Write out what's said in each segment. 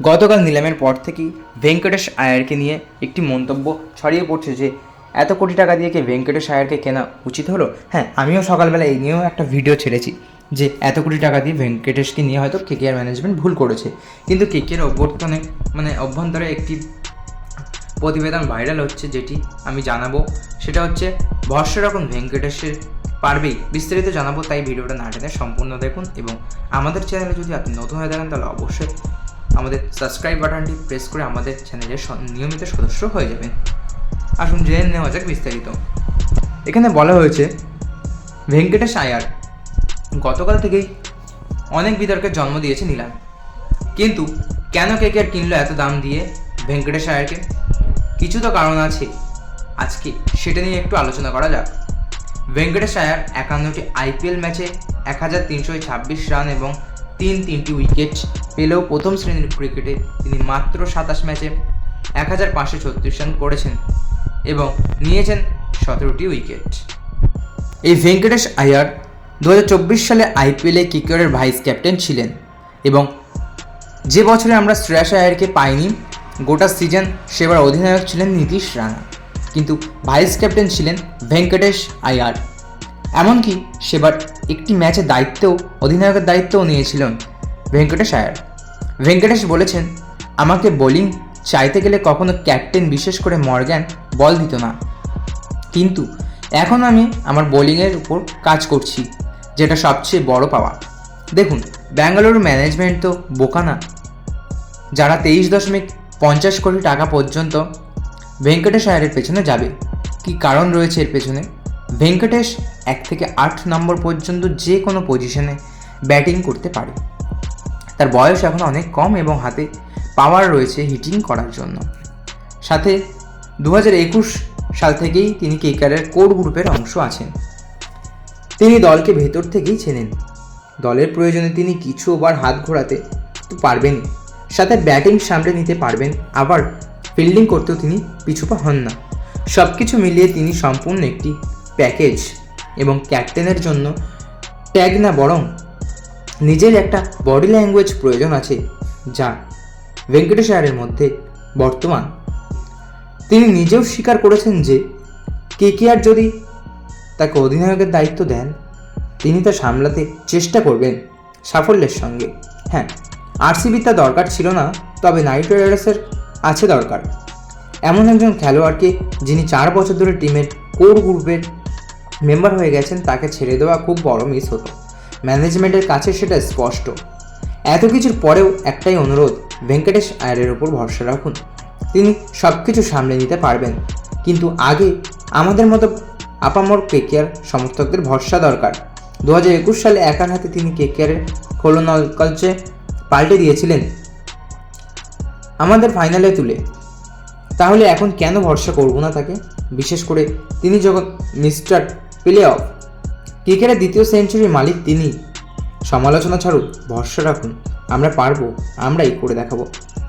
গতকাল নিলামের পর থেকেই ভেঙ্কটেশ আয়ারকে নিয়ে একটি মন্তব্য ছড়িয়ে পড়ছে যে, এত কোটি টাকা দিয়ে কি ভেঙ্কটেশ আয়ারকে কেনা উচিত হলো? হ্যাঁ আমিও সকালবেলা এই নিয়েও একটা ভিডিও ছেড়েছি যে, এত কোটি টাকা দিয়ে ভেঙ্কটেশকে নিয়ে হয়তো কেকেআর ম্যানেজমেন্ট ভুল করেছে। কিন্তু কেকের অভ্যর্থনে মানে অভ্যন্তরে একটি প্রতিবেদন ভাইরাল হচ্ছে যেটি আমি জানাব, সেটা হচ্ছে, ভরসা রাখুন ভেঙ্কটেশের পারবেই। বিস্তারিত জানাব, তাই ভিডিওটা না টেনে সম্পূর্ণ দেখুন এবং আমাদের চ্যানেলে যদি আপনি নতুন হয়ে থাকেন, তাহলে অবশ্যই আমাদের সাবস্ক্রাইব বাটনটি প্রেস করে আমাদের চ্যানেলের নিয়মিত সদস্য হয়ে যাবেন। আসুন জেনে নেওয়া যাক বিস্তারিত। এখানে বলা হয়েছে, ভেঙ্কটেশ আয়ার গতকাল থেকেই অনেক বিতর্কের জন্ম দিয়েছে নিলাম। কিন্তু কেন কেকের কিনলো এত দাম দিয়ে ভেঙ্কটেশ আয়ারকে? কিছু তো কারণ আছে। আজকে সেটা নিয়ে একটু আলোচনা করা যাক। ভেঙ্কটেশ আয়ার একান্নটি আইপিএল ম্যাচে এক হাজার তিনশো ছাব্বিশ রান এবং তিন তিনটি উইকেট পেলেও প্রথম শ্রেণির ক্রিকেটে তিনি মাত্র সাতাশ ম্যাচে এক হাজার পাঁচশো ছত্রিশ রান করেছেন এবং নিয়েছেন সতেরোটি উইকেট। এই ভেঙ্কটেশ আয়ার দু হাজার চব্বিশ সালে আইপিএলে কিকারের ভাইস ক্যাপ্টেন ছিলেন এবং যে বছরে আমরা শ্রেয়াস আয়ারকে পাইনি, গোটা সিজন সেবার অধিনায়ক ছিলেন নীতিশ রানা। কিন্তু ভাইস ক্যাপ্টেন ছিলেন ভেঙ্কটেশ আয়ার। এমনকি সেবার একটি ম্যাচে দায়িত্বও, অধিনায়কের দায়িত্বও নিয়েছিলেন ভেঙ্কটেশ আয়ার ভেঙ্কটেশ বলেছেন, আমাকে বোলিং চাইতে গেলে কখনো ক্যাপ্টেন বিশেষ করে মর্গ্যান বল দিত না। কিন্তু এখন আমি আমার বোলিংয়ের উপর কাজ করছি, যেটা সবচেয়ে বড় পাওয়া। দেখুন, ব্যাঙ্গালুরু ম্যানেজমেন্ট তো বোকা না। যারা তেইশ দশমিক পঞ্চাশ কোটি টাকা পর্যন্ত ভেঙ্কটেশ আয়ারের পেছনে যাবে, কি কারণ রয়েছে এর পেছনে? ভেঙ্কটেশ এক থেকে আট নম্বর পর্যন্ত যে কোনো পজিশনে ব্যাটিং করতে পারে। তার বয়স এখন অনেক কম এবং হাতে পাওয়ার রয়েছে হিটিং করার জন্য। সাথে দু হাজার একুশ সাল থেকেই তিনি কেকারের কোর গ্রুপের অংশ আছেন। তিনি দলকে ভেতর থেকেই চেনেন। দলের প্রয়োজনে তিনি কিছু ওভার হাত ঘোরাতে তো পারবেনই। সাথে ব্যাটিং সামলে নিতে পারবেন, আবার ফিল্ডিং করতেও তিনি পিছুপা হন না। সব কিছু মিলিয়ে তিনি সম্পূর্ণ একটি প্যাকেজ এবং ক্যাপ্টেনের জন্য ট্যাগ না বরং নিজের একটা বডি ল্যাঙ্গুয়েজ প্রয়োজন আছে যা ভেঙ্কটেশ আয়ারের মধ্যে বর্তমান। তিনি নিজেও স্বীকার করেছেন যে কে কে আর যদি তাকে অধিনায়কের দায়িত্ব দেন, তিনি তা সামলাতে চেষ্টা করবেন সাফল্যের সঙ্গে। হ্যাঁ আরসিবি তা দরকার ছিল না, তবে নাইট রাইডার্সের আছে দরকার। এমন একজন খেলোয়াড়কে যিনি চার বছর ধরে টিমের কোর গ্রুপের মেম্বার হয়ে গেছেন, তাকে ছেড়ে দেওয়া খুব বড় মিস হতো। ম্যানেজমেন্টের কাছে সেটা স্পষ্ট। এত কিছুর পরেও একটাই অনুরোধ, ভেঙ্কটেশ আয়ারের ওপর ভরসা রাখুন। তিনি সব কিছু সামলে নিতে পারবেন। কিন্তু আগে আমাদের মতো আপামর কেকেআর সমর্থকদের ভরসা দরকার। দু হাজার একুশ সালে একার হাতে তিনি কেকেআরের খোলনলকলচে পাল্টে দিয়েছিলেন আমাদের ফাইনালে তুলে। তাহলে এখন কেন ভরসা করব না তাকে? বিশেষ করে তিনি যখন মিস্টার প্লে অফ ক্রিকেটের দ্বিতীয় সেঞ্চুরির মালিক তিনি। সমালোচনা ছাড়ুন, ভরসা রাখুন, আমরা পারব, আমরাই করে দেখাবো।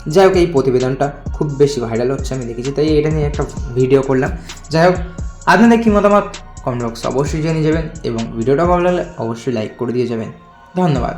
যাই হোক, এই প্রতিবেদনটা খুব বেশি ভাইরাল হচ্ছে, আমি দেখেছি, তাই এটা নিয়ে একটা ভিডিও করলাম। যাই হোক, আপনাদের কী মতামত? কমেন্ট বক্সে অবশ্যই জানিয়ে যাবেন এবং ভিডিওটা ভালো লাগলে অবশ্যই লাইক করে দিয়ে যাবেন। ধন্যবাদ।